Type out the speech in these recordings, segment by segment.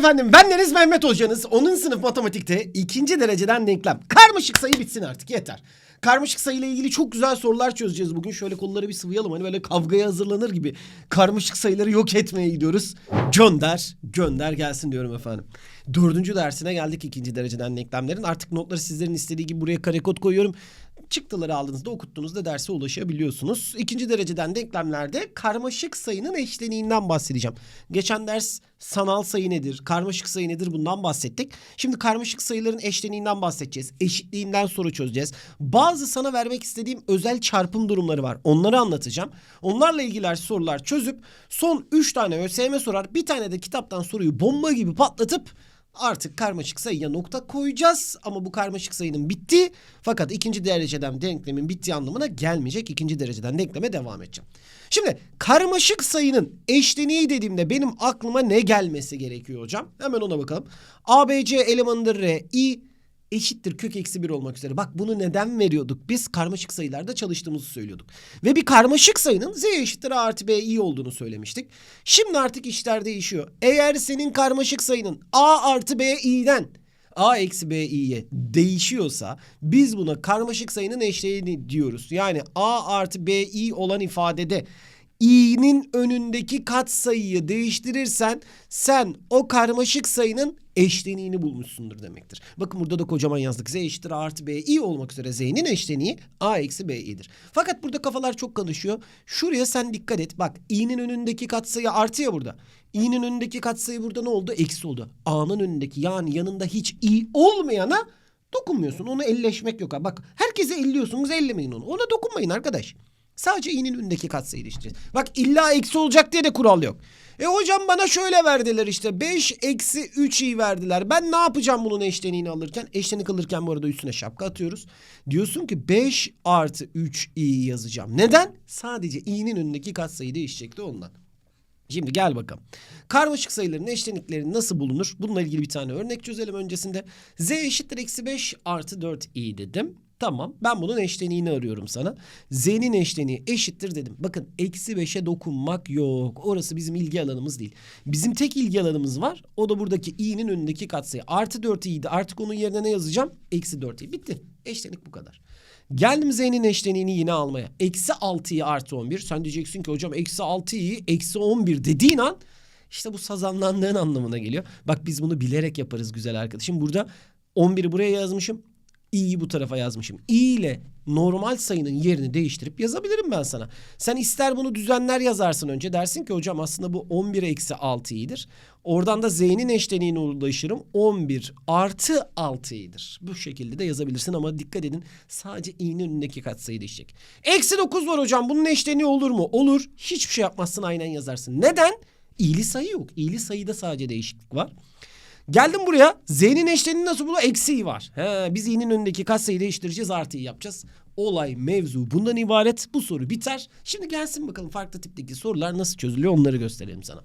efendim bendeniz Mehmet Hocanız. 10. sınıf matematikte ikinci dereceden denklem. Karmaşık sayı bitsin artık yeter. Karmaşık sayıyla ilgili çok güzel sorular çözeceğiz bugün. Şöyle kolları bir sıvayalım hani böyle kavgaya hazırlanır gibi. Karmaşık sayıları yok etmeye gidiyoruz. Gönder, gönder gelsin diyorum efendim. Dördüncü dersine geldik ikinci dereceden denklemlerin. Artık notları sizlerin istediği gibi buraya karekod koyuyorum. Çıktıları aldığınızda okuttuğunuzda derse ulaşabiliyorsunuz. İkinci dereceden denklemlerde karmaşık sayının eşleniğinden bahsedeceğim. Geçen ders sanal sayı nedir, karmaşık sayı nedir bundan bahsettik. Şimdi karmaşık sayıların eşleniğinden bahsedeceğiz. Eşitliğinden soru çözeceğiz. Bazı sana vermek istediğim özel çarpım durumları var. Onları anlatacağım. Onlarla ilgili sorular çözüp son 3 tane ÖSYM sorar. Bir tane de kitaptan soruyu bomba gibi patlatıp Artık karmaşık sayıya nokta koyacağız ama bu karmaşık sayının bitti. Fakat ikinci dereceden denklemin bittiği anlamına gelmeyecek. İkinci dereceden denkleme devam edeceğim. Şimdi karmaşık sayının eşleniği dediğimde benim aklıma ne gelmesi gerekiyor hocam? Hemen ona bakalım. ABC elemanıdır R, I eşittir kök eksi 1 olmak üzere. Bak bunu neden veriyorduk? Biz karmaşık sayılarda çalıştığımızı söylüyorduk. Ve bir karmaşık sayının z eşittir a artı b i olduğunu söylemiştik. Şimdi artık işler değişiyor. Eğer senin karmaşık sayının a artı b i'den a eksi b i'ye değişiyorsa biz buna karmaşık sayının eşleğini diyoruz. Yani a artı b i olan ifadede i'nin önündeki katsayıyı değiştirirsen sen o karmaşık sayının eşleniğini bulmuşsundur demektir. Bakın burada da kocaman yazdık. Z eşittir A artı B i olmak üzere Z'nin eşleniği A eksi B i'dir. Fakat burada kafalar çok karışıyor. Şuraya sen dikkat et. Bak i'nin önündeki katsayı artı ya burada. i'nin önündeki katsayı burada ne oldu? Eksi oldu. A'nın önündeki yani yanında hiç i olmayana dokunmuyorsun. Onu elleşmek yok. Bak herkese elliyorsunuz ellemeyin onu. Ona dokunmayın arkadaş. Sadece i'nin önündeki katsayı değiştireceğiz. Bak illa eksi olacak diye de kural yok. E hocam bana şöyle verdiler işte 5 eksi 3 i verdiler. Ben ne yapacağım bunun eşleniğini alırken? Eşlenik alırken bu arada üstüne şapka atıyoruz. Diyorsun ki 5 artı 3 i yazacağım. Neden? Sadece i'nin önündeki katsayı değişecekti ondan. Şimdi gel bakalım. Karmaşık sayıların eşlenikleri nasıl bulunur? Bununla ilgili bir tane örnek çözelim öncesinde. Z eşittir eksi 5 artı 4 i dedim. Tamam ben bunun eşleniğini arıyorum sana. Z'nin eşleniği eşittir dedim. Bakın eksi 5'e dokunmak yok. Orası bizim ilgi alanımız değil. Bizim tek ilgi alanımız var. O da buradaki i'nin önündeki katsayı. Artı 4 i'ydi. Artık onun yerine ne yazacağım? Eksi 4 i. Bitti. Eşlenik bu kadar. Geldim z'nin eşleniğini yine almaya. Eksi 6'yı artı 11. Sen diyeceksin ki hocam eksi 6'yı eksi 11 dediğin an işte bu sazanlandığın anlamına geliyor. Bak biz bunu bilerek yaparız güzel arkadaşım. Burada 11'i buraya yazmışım i'yi bu tarafa yazmışım. i ile normal sayının yerini değiştirip yazabilirim ben sana. Sen ister bunu düzenler yazarsın önce. Dersin ki hocam aslında bu 11 eksi 6 i'dir. Oradan da z'nin eşleniğine ulaşırım. 11 artı 6 i'dir. Bu şekilde de yazabilirsin ama dikkat edin sadece i'nin önündeki katsayı değişecek. Eksi 9 var hocam bunun eşleniği olur mu? Olur. Hiçbir şey yapmazsın aynen yazarsın. Neden? İ'li sayı yok. İ'li sayıda sadece değişiklik var. Geldim buraya. Z'nin eşleniği nasıl bulu? Eksiği var. He, biz i'nin önündeki katsayıyı değiştireceğiz. Artıyı yapacağız. Olay, mevzu bundan ibaret. Bu soru biter. Şimdi gelsin bakalım farklı tipteki sorular nasıl çözülüyor onları gösterelim sana.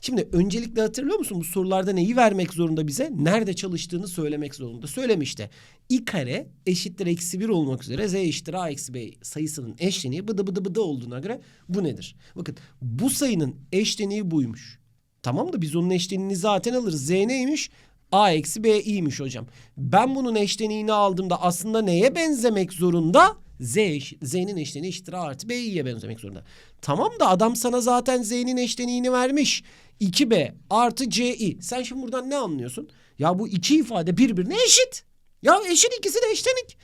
Şimdi öncelikle hatırlıyor musun bu sorularda neyi vermek zorunda bize? Nerede çalıştığını söylemek zorunda. Söylemişti. i kare eşittir eksi 1 olmak üzere z eşittir a eksi b sayısının eşleniği bıdı bıdı bıdı olduğuna göre bu nedir? Bakın bu sayının eşleniği buymuş. Tamam da biz onun eşleniğini zaten alırız. Z neymiş? A eksi B i'ymiş hocam. Ben bunun eşleniğini aldığımda aslında neye benzemek zorunda? Z, Z'nin eşleniği eşittir A artı B i'ye benzemek zorunda. Tamam da adam sana zaten Z'nin eşleniğini vermiş. 2B artı CI. Sen şimdi buradan ne anlıyorsun? Ya bu iki ifade birbirine eşit. Ya eşit ikisi de eşlenik.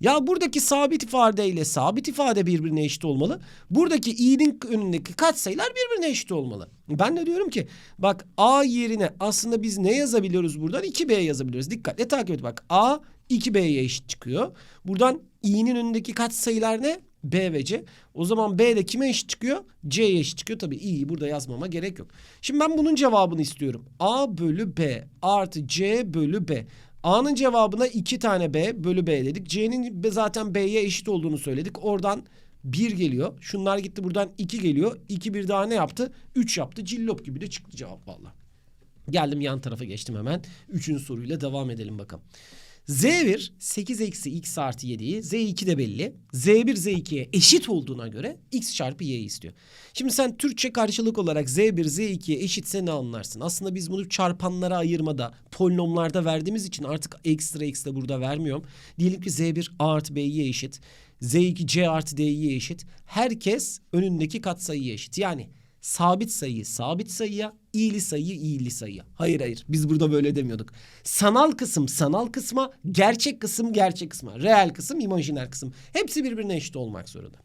Ya buradaki sabit ifade ile sabit ifade birbirine eşit olmalı. Buradaki i'nin önündeki katsayılar birbirine eşit olmalı. Ben de diyorum ki bak a yerine aslında biz ne yazabiliyoruz buradan? 2b yazabiliyoruz. Dikkatle takip et bak. a 2b'ye eşit çıkıyor. Buradan i'nin önündeki katsayılar ne? B ve C. O zaman B de kime eşit çıkıyor? C'ye eşit çıkıyor. Tabii i'yi burada yazmama gerek yok. Şimdi ben bunun cevabını istiyorum. A bölü B artı C bölü B. A'nın cevabına 2 tane B bölü B dedik. C'nin zaten B'ye eşit olduğunu söyledik. Oradan 1 geliyor. Şunlar gitti buradan 2 geliyor. 2 bir daha ne yaptı? 3 yaptı. Cillop gibi de çıktı cevap valla. Geldim yan tarafa geçtim hemen. Üçüncü soruyla devam edelim bakalım. Z1 8 eksi x artı 7'yi Z2 de belli. Z1 Z2'ye eşit olduğuna göre x çarpı y'yi istiyor. Şimdi sen Türkçe karşılık olarak Z1 Z2'ye eşitse ne anlarsın? Aslında biz bunu çarpanlara ayırmada, polinomlarda verdiğimiz için artık ekstra ekstra burada vermiyorum. Diyelim ki Z1 A artı B'ye eşit. Z2 C artı D'ye eşit. Herkes önündeki katsayıya eşit. Yani sabit sayıyı sabit sayıya, iyili sayıyı iyili sayıya. Hayır hayır biz burada böyle demiyorduk. Sanal kısım sanal kısma, gerçek kısım gerçek kısma, reel kısım imajiner kısım. Hepsi birbirine eşit olmak zorunda.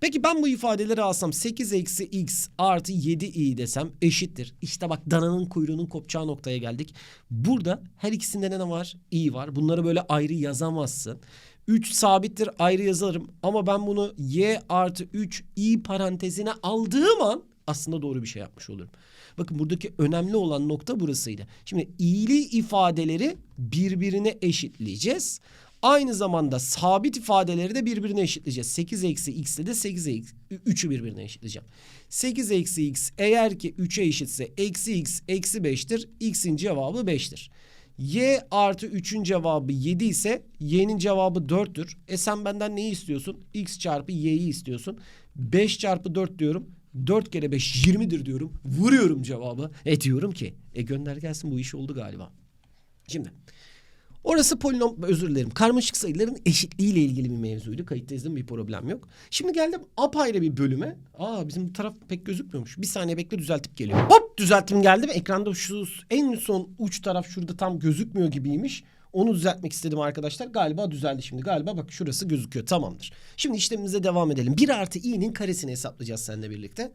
Peki ben bu ifadeleri alsam 8 eksi x artı 7i desem eşittir. İşte bak dananın kuyruğunun kopacağı noktaya geldik. Burada her ikisinde ne var? i var. Bunları böyle ayrı yazamazsın. 3 sabittir ayrı yazarım ama ben bunu y artı 3 i parantezine aldığım an aslında doğru bir şey yapmış olurum. Bakın buradaki önemli olan nokta burasıydı. Şimdi iyili ifadeleri birbirine eşitleyeceğiz. Aynı zamanda sabit ifadeleri de birbirine eşitleyeceğiz. 8 eksi x ile de 8 eksi 3'ü birbirine eşitleyeceğim. 8 eksi x eğer ki 3'e eşitse eksi x eksi 5'tir. x'in cevabı 5'tir. Y artı 3'ün cevabı 7 ise y'nin cevabı 4'tür. E sen benden neyi istiyorsun? x çarpı y'yi istiyorsun. 5 çarpı 4 diyorum. 4 kere 5 20'dir diyorum. Vuruyorum cevabı. E diyorum ki e gönder gelsin bu iş oldu galiba. Şimdi orası polinom özür dilerim. Karmaşık sayıların eşitliği ile ilgili bir mevzuydu. Kayıttayızdım bir problem yok. Şimdi geldim apayrı bir bölüme. Aa bizim bu taraf pek gözükmüyormuş. Bir saniye bekle düzeltip geliyorum. Hop düzelttim geldi ve ekranda şu en son uç taraf şurada tam gözükmüyor gibiymiş. Onu düzeltmek istedim arkadaşlar. Galiba düzeldi şimdi. Galiba bak şurası gözüküyor. Tamamdır. Şimdi işlemimize devam edelim. 1 artı i'nin karesini hesaplayacağız seninle birlikte.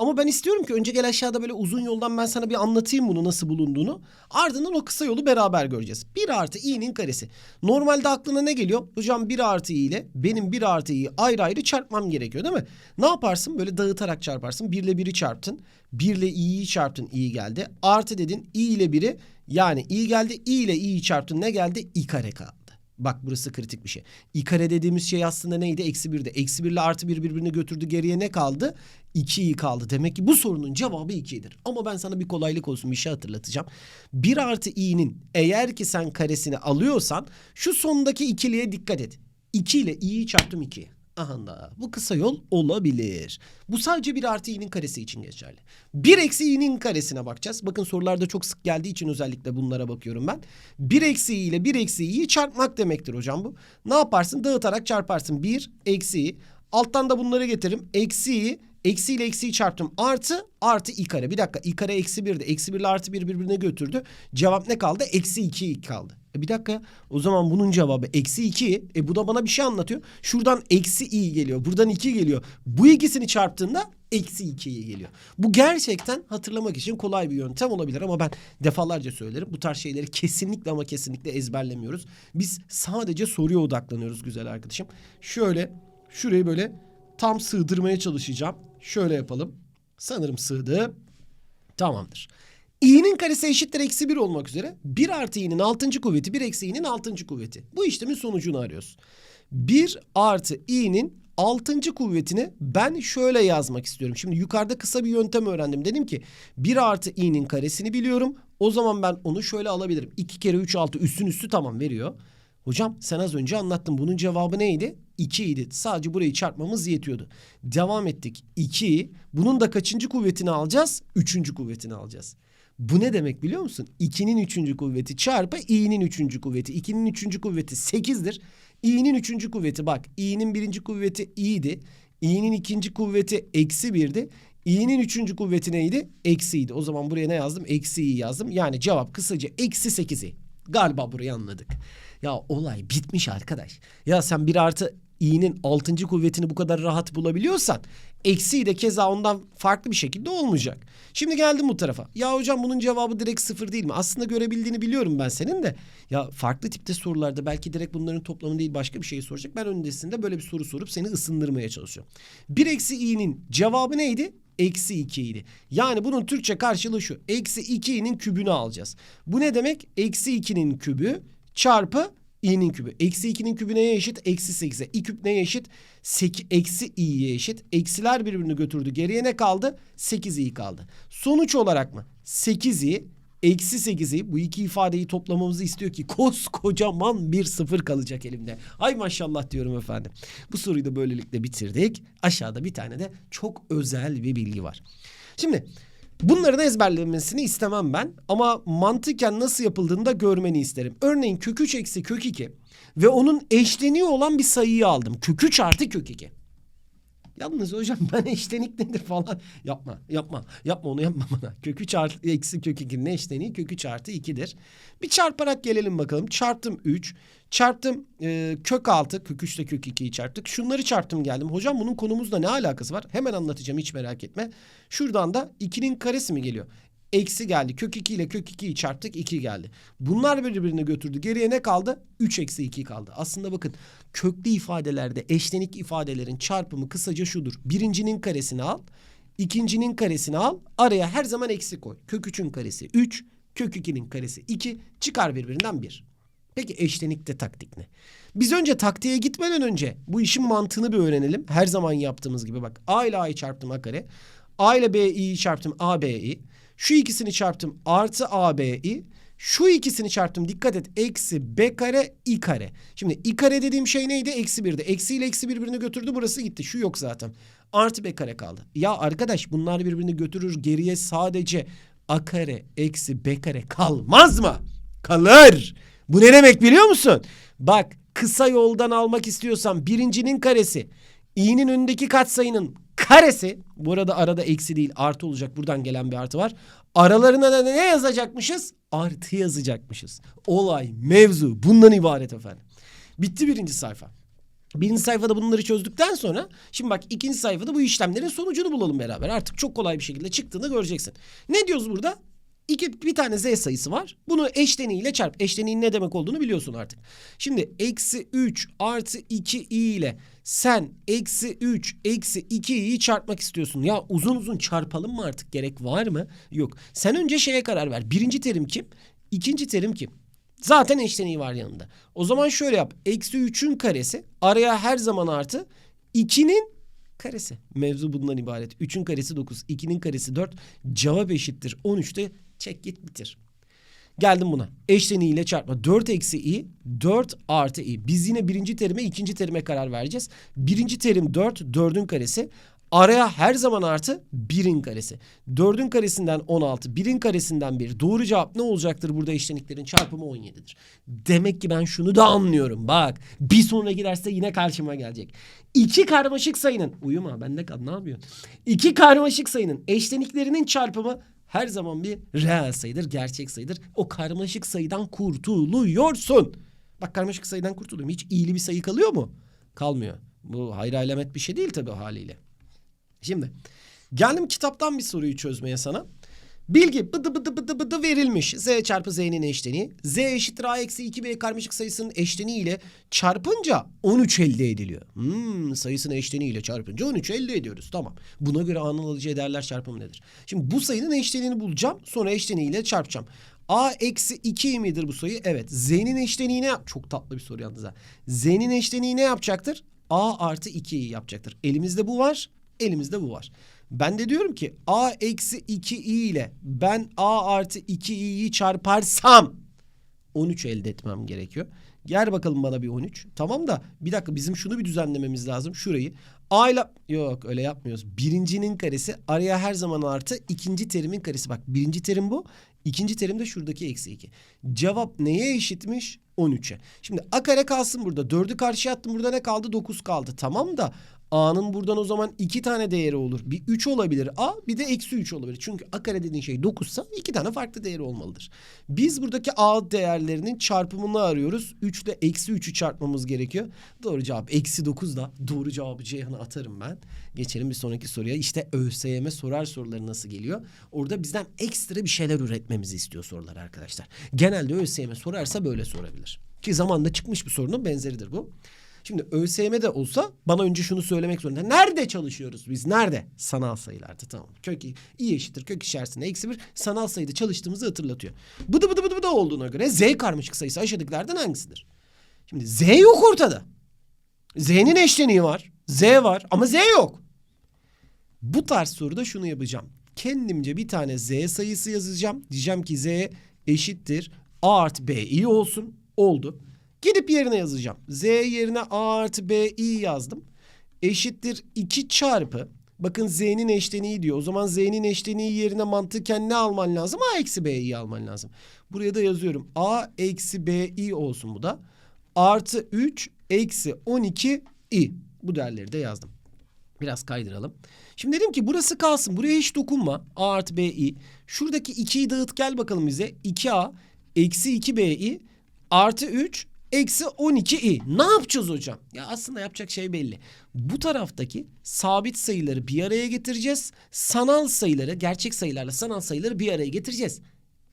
Ama ben istiyorum ki önce gel aşağıda böyle uzun yoldan ben sana bir anlatayım bunu nasıl bulunduğunu. Ardından o kısa yolu beraber göreceğiz. 1 artı i'nin karesi. Normalde aklına ne geliyor? Hocam 1 artı i ile benim 1 artı i'yi ayrı ayrı çarpmam gerekiyor değil mi? Ne yaparsın? Böyle dağıtarak çarparsın. 1 ile 1'i çarptın. 1 ile i'yi çarptın i geldi. Artı dedin i ile 1'i yani i geldi. i ile i'yi çarptın ne geldi? i kare kaldı. Bak burası kritik bir şey. i kare dediğimiz şey aslında neydi? Eksi birde. Eksi bir ile artı bir birbirini götürdü. Geriye ne kaldı? 2i kaldı. Demek ki bu sorunun cevabı 2'dir. Ama ben sana bir kolaylık olsun bir şey hatırlatacağım. 1 artı i'nin eğer ki sen karesini alıyorsan şu sondaki ikiliye dikkat et. 2 ile i'yi çarptım 2'ye. Aha da bu kısa yol olabilir. Bu sadece 1 artı i'nin karesi için geçerli. 1 eksi i'nin karesine bakacağız. Bakın sorularda çok sık geldiği için özellikle bunlara bakıyorum ben. 1 eksi i ile 1 eksi i'yi çarpmak demektir hocam bu. Ne yaparsın? Dağıtarak çarparsın. 1 eksi i. Alttan da bunları getiririm. Eksi i Eksi ile eksiyi çarptım. Artı artı i kare. Bir dakika i kare eksi birdi. Eksi bir ile artı bir birbirine götürdü. Cevap ne kaldı? Eksi iki kaldı. E bir dakika o zaman bunun cevabı eksi iki. E bu da bana bir şey anlatıyor. Şuradan eksi i geliyor. Buradan iki geliyor. Bu ikisini çarptığında eksi ikiye geliyor. Bu gerçekten hatırlamak için kolay bir yöntem olabilir ama ben defalarca söylerim. Bu tarz şeyleri kesinlikle ama kesinlikle ezberlemiyoruz. Biz sadece soruya odaklanıyoruz güzel arkadaşım. Şöyle şurayı böyle tam sığdırmaya çalışacağım. Şöyle yapalım. Sanırım sığdı. Tamamdır. i'nin karesi eşittir eksi 1 olmak üzere 1 artı i'nin 6. kuvveti 1 eksi i'nin 6. kuvveti. Bu işlemin sonucunu arıyoruz. 1 artı i'nin 6. kuvvetini ben şöyle yazmak istiyorum. Şimdi yukarıda kısa bir yöntem öğrendim. Dedim ki 1 artı i'nin karesini biliyorum. O zaman ben onu şöyle alabilirim. 2 kere 3 6 üstün üstü tamam veriyor. Hocam sen az önce anlattın. Bunun cevabı neydi? 2 idi. Sadece burayı çarpmamız yetiyordu. Devam ettik. 2. Bunun da kaçıncı kuvvetini alacağız? Üçüncü kuvvetini alacağız. Bu ne demek biliyor musun? 2'nin üçüncü kuvveti çarpı i'nin üçüncü kuvveti. 2'nin üçüncü kuvveti 8'dir. i'nin üçüncü kuvveti bak. i'nin birinci kuvveti i'di. i'nin ikinci kuvveti eksi 1'di. i'nin üçüncü kuvveti neydi? Eksiydi. O zaman buraya ne yazdım? Eksi i yazdım. Yani cevap kısaca eksi 8'i. Galiba burayı anladık. Ya olay bitmiş arkadaş. Ya sen bir artı i'nin altıncı kuvvetini bu kadar rahat bulabiliyorsan eksiği de keza ondan farklı bir şekilde olmayacak. Şimdi geldim bu tarafa. Ya hocam bunun cevabı direkt sıfır değil mi? Aslında görebildiğini biliyorum ben senin de. Ya farklı tipte sorularda belki direkt bunların toplamı değil başka bir şeyi soracak. Ben öncesinde böyle bir soru sorup seni ısındırmaya çalışıyorum. Bir eksi i'nin cevabı neydi? Eksi 2 idi. Yani bunun Türkçe karşılığı şu. Eksi 2'nin kübünü alacağız. Bu ne demek? Eksi 2'nin kübü çarpı i'nin kübü. Eksi 2'nin kübü neye eşit? Eksi 8'e. i küp neye eşit? 8, eksi i'ye eşit. Eksiler birbirini götürdü. Geriye ne kaldı? 8 i kaldı. Sonuç olarak mı? 8 i Eksi 8'i bu iki ifadeyi toplamamızı istiyor ki koskocaman bir sıfır kalacak elimde. Ay maşallah diyorum efendim. Bu soruyu da böylelikle bitirdik. Aşağıda bir tane de çok özel bir bilgi var. Şimdi bunların ezberlenmesini istemem ben ama mantıken nasıl yapıldığını da görmeni isterim. Örneğin kök 3 eksi kök 2 ve onun eşleniği olan bir sayıyı aldım. Kök 3 artı kök 2. Yalnız hocam ben eşlenik nedir falan. Yapma yapma yapma onu yapma bana. Kök 3 artı eksi kök 2'nin eşleniği kök 3 artı 2'dir. Bir çarparak gelelim bakalım. Çarptım 3. Çarptım e, kök 6. Kök 3 ile kök 2'yi çarptık. Şunları çarptım geldim. Hocam bunun konumuzla ne alakası var? Hemen anlatacağım hiç merak etme. Şuradan da 2'nin karesi mi geliyor? Eksi geldi. Kök 2 ile kök 2'yi çarptık 2 geldi. Bunlar birbirini götürdü. Geriye ne kaldı? 3 eksi 2 kaldı. Aslında bakın köklü ifadelerde eşlenik ifadelerin çarpımı kısaca şudur. Birincinin karesini al. ikincinin karesini al. Araya her zaman eksi koy. Kök 3'ün karesi 3. Kök 2'nin karesi 2. Çıkar birbirinden 1. Peki eşlenikte taktik ne? Biz önce taktiğe gitmeden önce bu işin mantığını bir öğrenelim. Her zaman yaptığımız gibi bak. A ile A'yı çarptım A kare. A ile B'yi çarptım A B'yi. Şu ikisini çarptım artı AB'i. Şu ikisini çarptım dikkat et. Eksi B kare i kare. Şimdi i kare dediğim şey neydi? Eksi birdi. Eksi ile eksi birbirini götürdü burası gitti. Şu yok zaten. Artı B kare kaldı. Ya arkadaş bunlar birbirini götürür. Geriye sadece A kare eksi B kare kalmaz mı? Kalır. Bu ne demek biliyor musun? Bak kısa yoldan almak istiyorsan birincinin karesi i'nin önündeki katsayının karesi bu arada arada eksi değil artı olacak buradan gelen bir artı var. Aralarına da ne yazacakmışız? Artı yazacakmışız. Olay, mevzu bundan ibaret efendim. Bitti birinci sayfa. Birinci sayfada bunları çözdükten sonra şimdi bak ikinci sayfada bu işlemlerin sonucunu bulalım beraber. Artık çok kolay bir şekilde çıktığını göreceksin. Ne diyoruz burada? İki, bir tane z sayısı var. Bunu eşleniğiyle çarp. Eşleniğin ne demek olduğunu biliyorsun artık. Şimdi eksi 3 artı 2 i ile sen eksi 3 eksi 2 i'yi çarpmak istiyorsun. Ya uzun uzun çarpalım mı artık gerek var mı? Yok. Sen önce şeye karar ver. Birinci terim kim? İkinci terim kim? Zaten eşleniği var yanında. O zaman şöyle yap. Eksi 3'ün karesi araya her zaman artı 2'nin karesi. Mevzu bundan ibaret. 3'ün karesi 9, 2'nin karesi 4. Cevap eşittir 13'te çek git bitir. Geldim buna. Eşleniğiyle çarpma. 4 eksi i, 4 artı i. Biz yine birinci terime, ikinci terime karar vereceğiz. Birinci terim 4, 4'ün karesi. Araya her zaman artı 1'in karesi. 4'ün karesinden 16, 1'in karesinden 1. Doğru cevap ne olacaktır burada eşleniklerin çarpımı 17'dir. Demek ki ben şunu da anlıyorum. Bak bir sonraki derste yine karşıma gelecek. İki karmaşık sayının, uyuma ben ne kal ne yapıyorsun? İki karmaşık sayının eşleniklerinin çarpımı her zaman bir reel sayıdır, gerçek sayıdır. O karmaşık sayıdan kurtuluyorsun. Bak karmaşık sayıdan kurtuluyorum. Hiç iyili bir sayı kalıyor mu? Kalmıyor. Bu hayır alamet bir şey değil tabii haliyle. Şimdi geldim kitaptan bir soruyu çözmeye sana. Bilgi bıdı bıdı bıdı bıdı verilmiş. Z çarpı Z'nin eşleniği. Z eşittir A eksi 2B karmaşık sayısının eşleniği ile çarpınca 13 elde ediliyor. Hmm, sayısının eşleniği ile çarpınca 13 elde ediyoruz. Tamam. Buna göre A'nın alıcı ederler çarpımı nedir? Şimdi bu sayının eşleniğini bulacağım. Sonra eşleniği ile çarpacağım. A eksi 2 midir bu sayı? Evet. Z'nin eşleniği ne yap? Çok tatlı bir soru yalnız ha. Z'nin eşleniği ne yapacaktır? A artı 2'yi yapacaktır. Elimizde bu var. Elimizde bu var. Ben de diyorum ki a eksi 2i ile ben a artı 2i'yi çarparsam 13 elde etmem gerekiyor. Gel bakalım bana bir 13. Tamam da bir dakika bizim şunu bir düzenlememiz lazım. Şurayı a ile yok öyle yapmıyoruz. Birincinin karesi araya her zaman artı ikinci terimin karesi. Bak birinci terim bu. İkinci terim de şuradaki eksi 2. Cevap neye eşitmiş? 13'e. Şimdi a kare kalsın burada. 4'ü karşıya attım. Burada ne kaldı? 9 kaldı. Tamam da A'nın buradan o zaman iki tane değeri olur. Bir 3 olabilir A bir de eksi 3 olabilir. Çünkü A kare dediğin şey 9 ise iki tane farklı değeri olmalıdır. Biz buradaki A değerlerinin çarpımını arıyoruz. 3 ile eksi 3'ü çarpmamız gerekiyor. Doğru cevap eksi 9 da doğru cevabı Ceyhan'a atarım ben. Geçelim bir sonraki soruya. İşte ÖSYM sorar soruları nasıl geliyor? Orada bizden ekstra bir şeyler üretmemizi istiyor sorular arkadaşlar. Genelde ÖSYM sorarsa böyle sorabilir. Ki zamanında çıkmış bir sorunun benzeridir bu. Şimdi ÖSYM'de olsa bana önce şunu söylemek zorunda. Nerede çalışıyoruz biz? Nerede? Sanal sayılarda tamam. Kök i eşittir kök içerisinde eksi bir sanal sayıda çalıştığımızı hatırlatıyor. Bıdı bıdı bıdı bıdı olduğuna göre Z karmaşık sayısı aşağıdakilerden hangisidir? Şimdi Z yok ortada. Z'nin eşleniği var. Z var ama Z yok. Bu tarz soruda şunu yapacağım. kendimce bir tane z sayısı yazacağım. Diyeceğim ki z eşittir a artı b i olsun. Oldu. Gidip yerine yazacağım. z yerine a artı b i yazdım. Eşittir 2 çarpı. Bakın z'nin eşleniği diyor. O zaman z'nin eşleniği yerine mantıken ne alman lazım? a eksi b'yi alman lazım. Buraya da yazıyorum. a eksi b'i olsun bu da. Artı 3 eksi 12 i. Bu değerleri de yazdım. Biraz kaydıralım. Şimdi dedim ki burası kalsın. Buraya hiç dokunma. A artı BI. Şuradaki 2'yi dağıt gel bakalım bize. 2A eksi 2BI artı 3 eksi 12i. Ne yapacağız hocam? Ya aslında yapacak şey belli. Bu taraftaki sabit sayıları bir araya getireceğiz. Sanal sayıları, gerçek sayılarla sanal sayıları bir araya getireceğiz.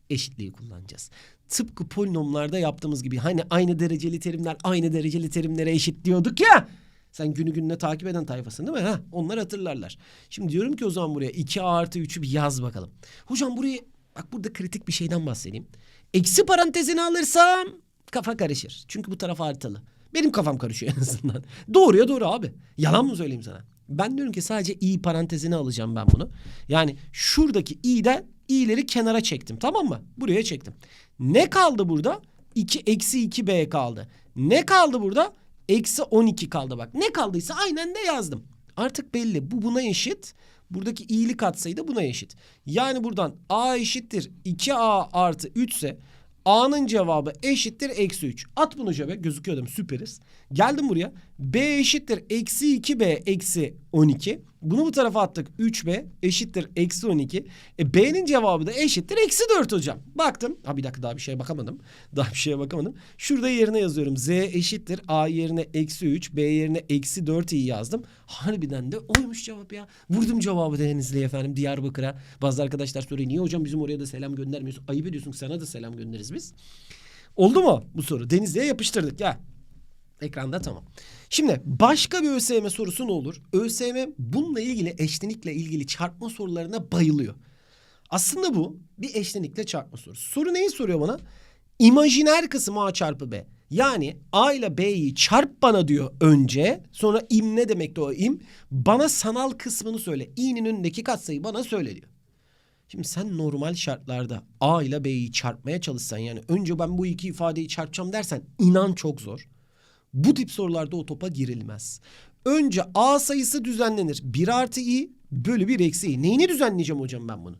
Eşitliği kullanacağız. Tıpkı polinomlarda yaptığımız gibi hani aynı dereceli terimler aynı dereceli terimlere eşit diyorduk ya. Sen günü gününe takip eden tayfasın değil mi? Ha, onlar hatırlarlar. Şimdi diyorum ki o zaman buraya 2 artı 3'ü bir yaz bakalım. Hocam burayı bak burada kritik bir şeyden bahsedeyim. Eksi parantezini alırsam kafa karışır. Çünkü bu taraf artılı. Benim kafam karışıyor en azından. Doğruya doğru abi. Yalan mı söyleyeyim sana? Ben diyorum ki sadece i parantezini alacağım ben bunu. Yani şuradaki i'den i'leri kenara çektim tamam mı? Buraya çektim. Ne kaldı burada? 2 eksi 2b kaldı. Ne kaldı burada? Eksi 12 kaldı bak. Ne kaldıysa aynen de yazdım. Artık belli. Bu buna eşit. Buradaki i'li katsayı da buna eşit. Yani buradan a eşittir 2a artı 3 ise a'nın cevabı eşittir eksi 3. At bunu cebe gözüküyor değil mi? Süperiz. Geldim buraya. B eşittir eksi 2b eksi 12. Bunu bu tarafa attık. 3b eşittir eksi 12. E, b'nin cevabı da eşittir eksi 4 hocam. Baktım. Ha bir dakika daha bir şeye bakamadım. Daha bir şeye bakamadım. Şurada yerine yazıyorum. z eşittir a yerine eksi 3. b yerine eksi 4 iyi yazdım. Harbiden de oymuş cevap ya. Vurdum cevabı Denizli'ye efendim Diyarbakır'a. Bazı arkadaşlar soruyor. Niye hocam bizim oraya da selam göndermiyorsun? Ayıp ediyorsun sana da selam göndeririz biz. Oldu mu bu soru? Denizli'ye yapıştırdık ya. Ekranda tamam. Şimdi başka bir ÖSYM sorusu ne olur? ÖSYM bununla ilgili eşlenikle ilgili çarpma sorularına bayılıyor. Aslında bu bir eşlenikle çarpma sorusu. Soru neyi soruyor bana? İmajiner kısmı A çarpı B. Yani A ile B'yi çarp bana diyor önce. Sonra im ne demekti o im? Bana sanal kısmını söyle. i'nin önündeki katsayı bana söyle diyor. Şimdi sen normal şartlarda A ile B'yi çarpmaya çalışsan yani önce ben bu iki ifadeyi çarpacağım dersen inan çok zor. Bu tip sorularda o topa girilmez. Önce A sayısı düzenlenir. 1 artı i bölü 1 eksi i. Neyini düzenleyeceğim hocam ben bunun?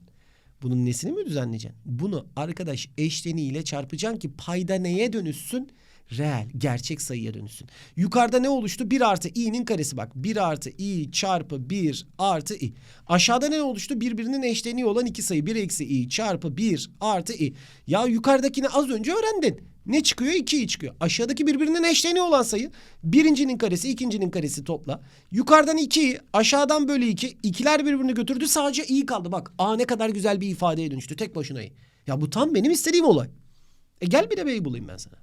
Bunun nesini mi düzenleyeceksin? Bunu arkadaş eşleniğiyle çarpacaksın ki payda neye dönüşsün? Reel, gerçek sayıya dönüşsün. Yukarıda ne oluştu? 1 artı i'nin karesi bak. 1 artı i çarpı 1 artı i. Aşağıda ne oluştu? Birbirinin eşleniği olan iki sayı. 1 eksi i çarpı 1 artı i. Ya yukarıdakini az önce öğrendin. Ne çıkıyor? 2 çıkıyor. Aşağıdaki birbirinin eşleniği olan sayı. Birincinin karesi, ikincinin karesi topla. Yukarıdan 2, aşağıdan bölü 2. İkiler birbirini götürdü. Sadece i kaldı. Bak a ne kadar güzel bir ifadeye dönüştü. Tek başına i. Ya bu tam benim istediğim olay. E gel bir de b'yi bulayım ben sana.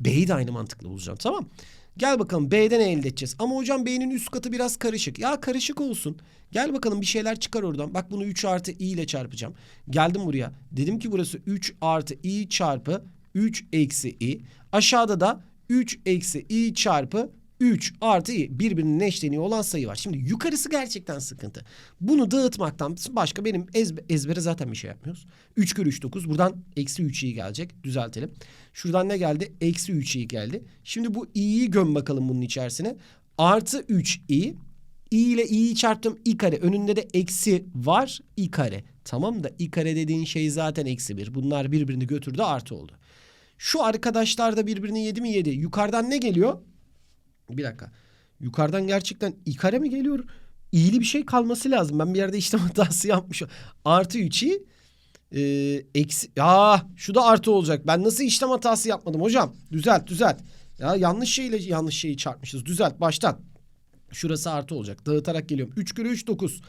B'yi de aynı mantıkla bulacağım tamam Gel bakalım B'den elde edeceğiz? Ama hocam B'nin üst katı biraz karışık. Ya karışık olsun. Gel bakalım bir şeyler çıkar oradan. Bak bunu 3 artı i ile çarpacağım. Geldim buraya. Dedim ki burası 3 artı i çarpı 3 eksi i. Aşağıda da 3 eksi i çarpı 3 artı i birbirinin eşleniği olan sayı var. Şimdi yukarısı gerçekten sıkıntı. Bunu dağıtmaktan başka benim ezbe, ezbere zaten bir şey yapmıyoruz. 3 kere 3 9 buradan eksi 3 i gelecek düzeltelim. Şuradan ne geldi? Eksi 3 i geldi. Şimdi bu i'yi göm bakalım bunun içerisine. Artı 3 i. i ile i'yi çarptım i kare. Önünde de eksi var i kare. Tamam da i kare dediğin şey zaten eksi 1. Bunlar birbirini götürdü artı oldu. Şu arkadaşlar da birbirini yedi mi yedi. Yukarıdan ne geliyor? Bir dakika. Yukarıdan gerçekten i kare mi geliyor? İyili bir şey kalması lazım. Ben bir yerde işlem hatası yapmışım. Artı 3'i e, eksi... Ya şu da artı olacak. Ben nasıl işlem hatası yapmadım hocam? Düzelt düzelt. Ya yanlış şeyle yanlış şeyi çarpmışız. Düzelt baştan. Şurası artı olacak. Dağıtarak geliyorum. 3 kere 3 9.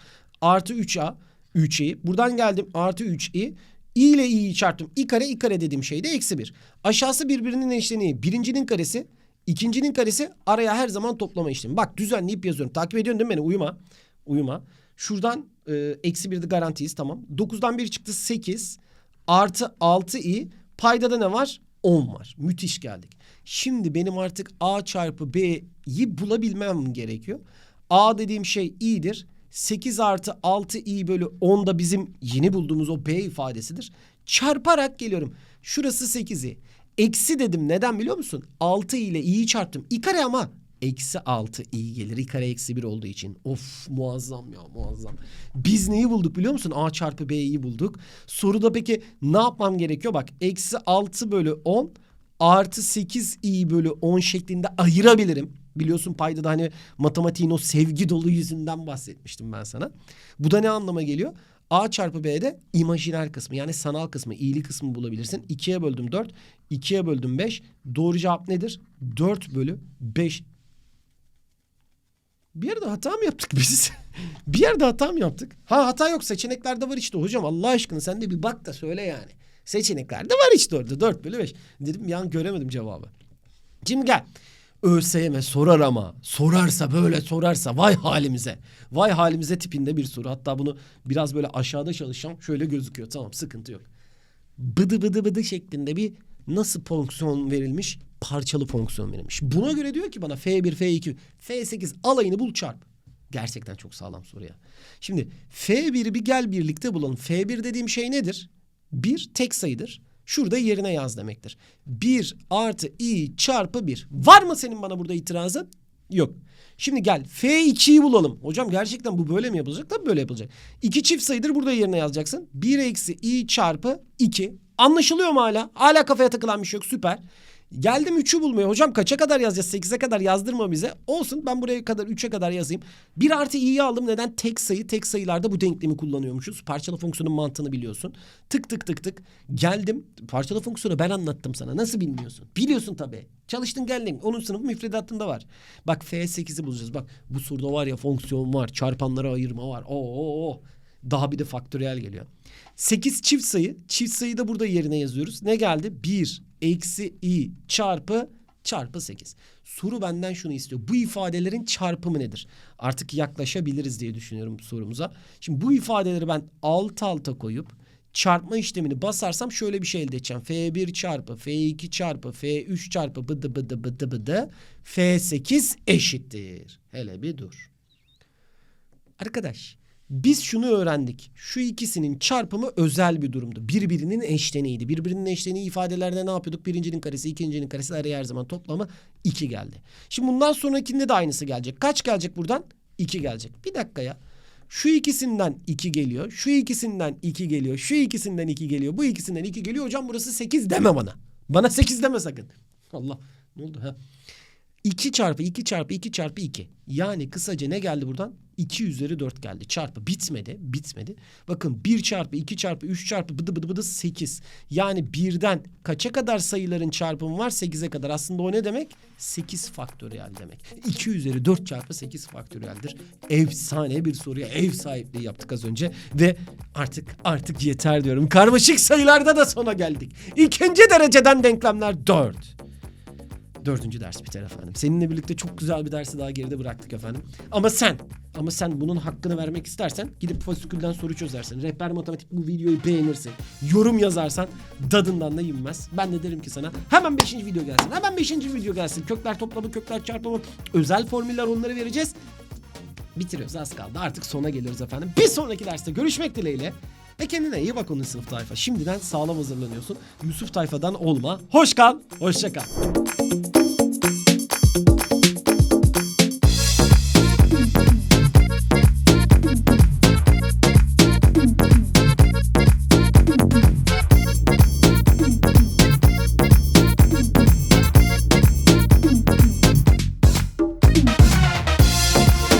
Artı 3a. 3i. Buradan geldim. Artı 3i. İ ile i'yi çarptım. i kare i kare dediğim şey de eksi 1. Aşağısı birbirinin eşleniği. Birincinin karesi. ikincinin karesi araya her zaman toplama işlemi. Bak düzenleyip yazıyorum. Takip ediyorsun değil mi beni? Uyuma. Uyuma. Şuradan e, eksi bir de garantiyiz tamam. 9'dan 1 çıktı 8. Artı 6 i. Payda da ne var? 10 var. Müthiş geldik. Şimdi benim artık a çarpı b'yi bulabilmem gerekiyor. a dediğim şey i'dir. 8 artı 6i bölü 10 da bizim yeni bulduğumuz o b ifadesidir. Çarparak geliyorum. Şurası 8i. Eksi dedim neden biliyor musun? 6 ile i'yi çarptım. i kare ama eksi 6 i gelir. i kare eksi 1 olduğu için. Of muazzam ya muazzam. Biz neyi bulduk biliyor musun? a çarpı b'yi bulduk. Soruda peki ne yapmam gerekiyor? Bak eksi 6 bölü 10 artı 8 i bölü 10 şeklinde ayırabilirim. Biliyorsun payda da hani matematiğin o sevgi dolu yüzünden bahsetmiştim ben sana. Bu da ne anlama geliyor? A çarpı B'de imajiner kısmı yani sanal kısmı, iyili kısmı bulabilirsin. 2'ye böldüm 4, 2'ye böldüm 5. Doğru cevap nedir? 4 bölü 5. Bir yerde hata mı yaptık biz? bir yerde hata mı yaptık? Ha hata yok seçeneklerde var işte hocam Allah aşkına sen de bir bak da söyle yani. Seçeneklerde var işte orada 4 bölü 5. Dedim yan göremedim cevabı. Şimdi gel. ÖSYM sorar ama sorarsa böyle sorarsa vay halimize. Vay halimize tipinde bir soru. Hatta bunu biraz böyle aşağıda çalışacağım. Şöyle gözüküyor tamam sıkıntı yok. Bıdı bıdı bıdı şeklinde bir nasıl fonksiyon verilmiş? Parçalı fonksiyon verilmiş. Buna göre diyor ki bana F1, F2, F8 alayını bul çarp. Gerçekten çok sağlam soru ya. Şimdi F1'i bir gel birlikte bulalım. F1 dediğim şey nedir? Bir tek sayıdır. Şurada yerine yaz demektir. 1 artı i çarpı 1. Var mı senin bana burada itirazın? Yok. Şimdi gel F2'yi bulalım. Hocam gerçekten bu böyle mi yapılacak? Tabii böyle yapılacak. İki çift sayıdır burada yerine yazacaksın. 1 eksi i çarpı 2. Anlaşılıyor mu hala? Hala kafaya takılan bir şey yok. Süper. Geldim 3'ü bulmaya. Hocam kaça kadar yazacağız? 8'e kadar yazdırma bize. Olsun ben buraya kadar 3'e kadar yazayım. 1 artı i'yi aldım. Neden? Tek sayı. Tek sayılarda bu denklemi kullanıyormuşuz. Parçalı fonksiyonun mantığını biliyorsun. Tık tık tık tık. Geldim. Parçalı fonksiyonu ben anlattım sana. Nasıl bilmiyorsun? Biliyorsun tabii. Çalıştın geldin. Onun sınıfı müfredatında var. Bak F8'i bulacağız. Bak bu soruda var ya fonksiyon var. Çarpanlara ayırma var. Oo, oo. Daha bir de faktöriyel geliyor. 8 çift sayı. Çift sayıyı da burada yerine yazıyoruz. Ne geldi? 1 eksi i çarpı çarpı 8. Soru benden şunu istiyor. Bu ifadelerin çarpımı nedir? Artık yaklaşabiliriz diye düşünüyorum sorumuza. Şimdi bu ifadeleri ben alt alta koyup çarpma işlemini basarsam şöyle bir şey elde edeceğim. F1 çarpı F2 çarpı F3 çarpı bıdı bıdı bıdı bıdı F8 eşittir. Hele bir dur. Arkadaş biz şunu öğrendik. Şu ikisinin çarpımı özel bir durumdu. Birbirinin eşleniğiydi. Birbirinin eşleniği ifadelerde ne yapıyorduk? Birincinin karesi, ikincinin karesi araya her zaman toplamı 2 geldi. Şimdi bundan sonrakinde de aynısı gelecek. Kaç gelecek buradan? 2 gelecek. Bir dakika ya. Şu ikisinden 2 geliyor. Şu ikisinden 2 geliyor. Şu ikisinden 2 geliyor. Bu ikisinden 2 geliyor. Hocam burası 8 deme bana. Bana 8 deme sakın. Allah ne oldu ha? 2 çarpı 2 çarpı 2 çarpı 2. Yani kısaca ne geldi buradan? 2 üzeri 4 geldi. Çarpı bitmedi. Bitmedi. Bakın 1 çarpı 2 çarpı 3 çarpı bıdı bıdı bıdı 8. Yani birden kaça kadar sayıların çarpımı var? 8'e kadar. Aslında o ne demek? 8 faktöriyel demek. 2 üzeri 4 çarpı 8 faktöriyeldir. Efsane bir soruya ev sahipliği yaptık az önce. Ve artık artık yeter diyorum. Karmaşık sayılarda da sona geldik. İkinci dereceden denklemler 4. Dördüncü ders biter efendim. Seninle birlikte çok güzel bir dersi daha geride bıraktık efendim. Ama sen, ama sen bunun hakkını vermek istersen gidip fasikülden soru çözersin. Rehber matematik bu videoyu beğenirsin. Yorum yazarsan dadından da inmez. Ben de derim ki sana hemen beşinci video gelsin. Hemen beşinci video gelsin. Kökler toplamı, kökler çarpımı, özel formüller onları vereceğiz. Bitiriyoruz az kaldı. Artık sona geliyoruz efendim. Bir sonraki derste görüşmek dileğiyle. Ve kendine iyi bak onun sınıf tayfa. Şimdiden sağlam hazırlanıyorsun. Yusuf tayfadan olma. Hoş kal, hoşça kal.